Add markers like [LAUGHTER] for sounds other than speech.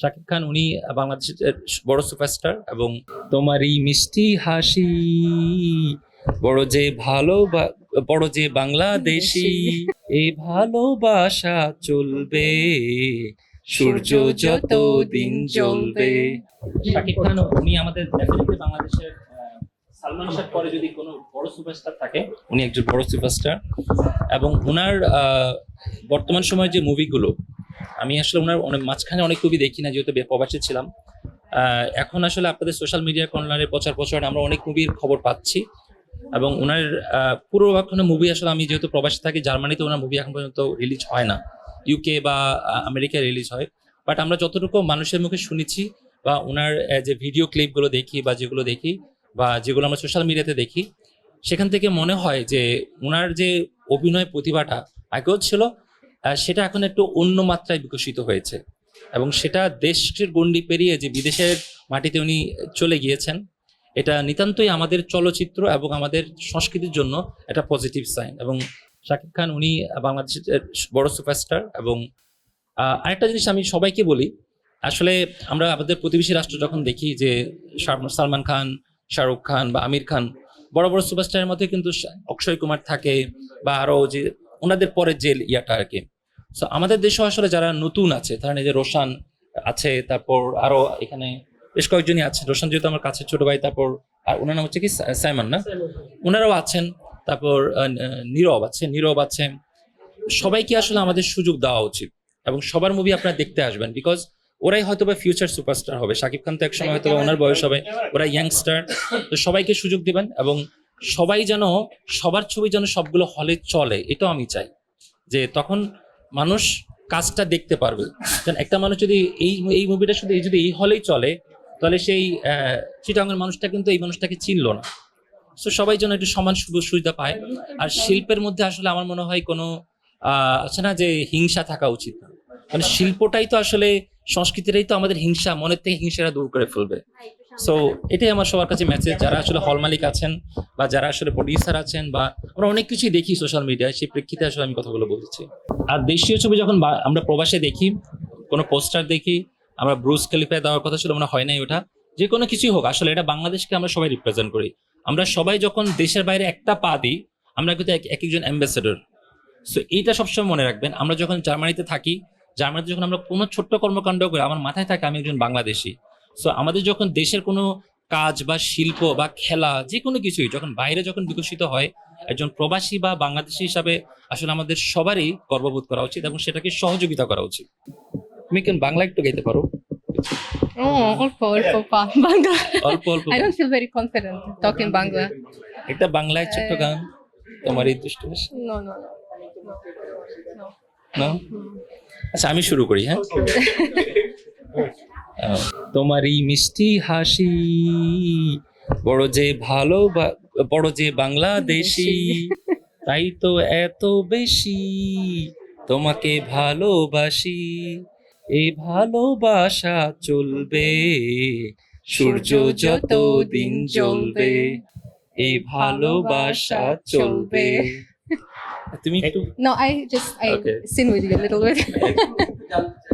শাকিব খান উনি বাংলাদেশের বড় সুপারস্টার এবং তোমারই মিষ্টি হাসি বড় যে ভালো বড় যে বাংলাদেশি [LAUGHS] এই ভালোবাসা চলবে সূর্য যত দিন জ্বলবে। শাকিব খান উনি আমাদের ডেফিনেটলি বাংলাদেশের সালমান শাহ পরে যদি কোনো বড় সুপারস্টার থাকে উনি একজন বড় সুপারস্টার এবং ওনার আহ, বর্তমান সময়ের যে মুভিগুলো আমি আসলে ওনার অনেক মাঝখানে অনেক মুভি দেখি না যেহেতু প্রবাসে ছিলাম। এখন আসলে আপনাদের সোশ্যাল মিডিয়া কর্নারে প্রচার প্রচারণে আমরা অনেক মুভির খবর পাচ্ছি। এবং ওনার আহ, পূর্ববাক্ষণে মুভি আসলে আমি যেহেতু প্রবাসে থাকি জার্মানিতে ওনার মুভি এখন পর্যন্ত রিলিজ হয় না। ইউকে বা আমেরিকায় রিলিজ হয়। বাট আমরা যতটুকু মানুষের মুখে শুনেছি বা ওনার যে ভিডিও ক্লিপগুলো দেখি বা যেগুলো দেখি বা যেগুলো আমরা সোশ্যাল মিডিয়াতে দেখি সেখান থেকে মনে হয় যে ওনার যে অভিনয় প্রতিভাটা আগেও ছিল সেটা এখন একটু অন্য মাত্রায় বিকশিত হয়েছে। এবং সেটা দেশের গণ্ডি পেরিয়ে যে বিদেশের মাটিতে উনি চলে গিয়েছেন, এটা নিতান্তই আমাদের চলচ্চিত্র এবং আমাদের সংস্কৃতির জন্য একটা পজিটিভ সাইন এবং শাকিব খান উনি বাংলাদেশের বড় সুপারস্টার এবং আরেকটা জিনিস আমি সবাইকে বলি, আসলে আমরা আমাদের প্রতিবেশী রাষ্ট্র যখন দেখি যে সালমান খান, শাহরুখ খান বা আমির খান, বড় বড় সুপারস্টারের মধ্যে কিন্তু অক্ষয় কুমার থাকে বা আরও যে ওনাদের পরে যে ইয়াটা আর কি। সো আমাদের দেশেও আসলে যারা নতুন আছে তারা নিজের রোশান আছে তারপর আরও এখানে বেশ কয়েকজনই আছে। রোশান যেহেতু আমার কাছে ছোট ভাই তারপর আর ওনার নাম হচ্ছে কি? সাইমন না? ওনারাও আছেন তারপর নীরব আছে নীরব আছে। সবাইকে আসলে আমাদের সুযোগ দেওয়া উচিত এবং সবার মুভি আপনারা দেখতে আসবেন বিকজ ওরাই হয়তো বা ফিউচার সুপারস্টার হবে। শাকিব খান তো একসময় হয়তো ওনার বয়স হবে ওরা ইয়াংস্টার তো সবাইকে সুযোগ দিবেন এবং সবাই যেন, সবার ছবি যেন সবগুলো হলে চলে, এটাও আমি চাই। যে তখন মানুষ কাজটা দেখতে পারবে। কারণ একটা মানুষ যদি এই এই মুভিটা শুধু যদি এই হলেই চলে, তাহলে সেই চিটাঙ্গের মানুষটা কিন্তু এই মানুষটাকে চিনল না। তো সবাই যেন একটু সমান সুযোগ সুবিধা পায়। আর শিল্পের মধ্যে আসলে আমার মনে হয় কোনো আছে না যে হিংসা থাকা উচিত না। মানে শিল্পটাই তো আসলে, সংস্কৃতিটাই তো আমাদের হিংসা, মনের থেকে হিংসাটা দূর করে ফেলবে। সো এটাই আমার সবার কাছে মেসেজ যারা আসলে হল মালিক আছেন বা যারা আসলে প্রডিউসার আছেন বা আমরা অনেক কিছুই দেখি সোশ্যাল মিডিয়ায় সেই প্রেক্ষিতে আসলে আমি কথাগুলো বলছি। আর দেশীয় ছবি যখন আমরা প্রবাসে দেখি, কোনো পোস্টার দেখি, আমরা ব্রুস ক্যালিফায় দেওয়ার কথা ছিল, মনে হয় নাই ওটা। যে কোনো কিছুই হোক, আসলে এটা বাংলাদেশকে আমরা সবাই রিপ্রেজেন্ট করি। আমরা সবাই যখন দেশের বাইরে একটা পা দিই, আমরা কিন্তু এক এক একজন অ্যাম্বাসেডর সো এইটা সবসময় মনে রাখবেন, আমরা যখন জার্মানিতে থাকি, জার্মানিতে যখন আমরা কোনো ছোট্ট কর্মকাণ্ড করি, আমার মাথায় থাকে আমি একজন বাংলাদেশি। সো আমাদের যখন দেশের কোনো কাজ বা শিল্প বা খেলা যে কোনো কিছুই যখন বাইরে যখন বিকশিত হয় একজন প্রবাসী বা বাংলাদেশি হিসাবে আসলে আমাদের সবারই গর্ববোধ করা উচিত এবং সেটাকে সহযোগিতা করা উচিত। তুমি কেন বাংলা একটু গাইতে পারো? অল্প অল্প পা বাংলা। অল্প অল্প Bangla. একটা বাংলায় ছোট্ট গান তোমার এই দুষ্ট. না আচ্ছা আমি শুরু করি হ্যাঁ? [LAUGHS] আহ, তোমার এই মিষ্টি হাসি বড় যে ভালো বড় যে বাংলাদেশি তাই তো এত বেশি তোমাকে ভালোবাসি এই ভালোবাসা চলবে সূর্য যত দিন জ্বলবে এই ভালোবাসা চলবে তুমি একটু just I Okay. sing with you a little bit. [LAUGHS]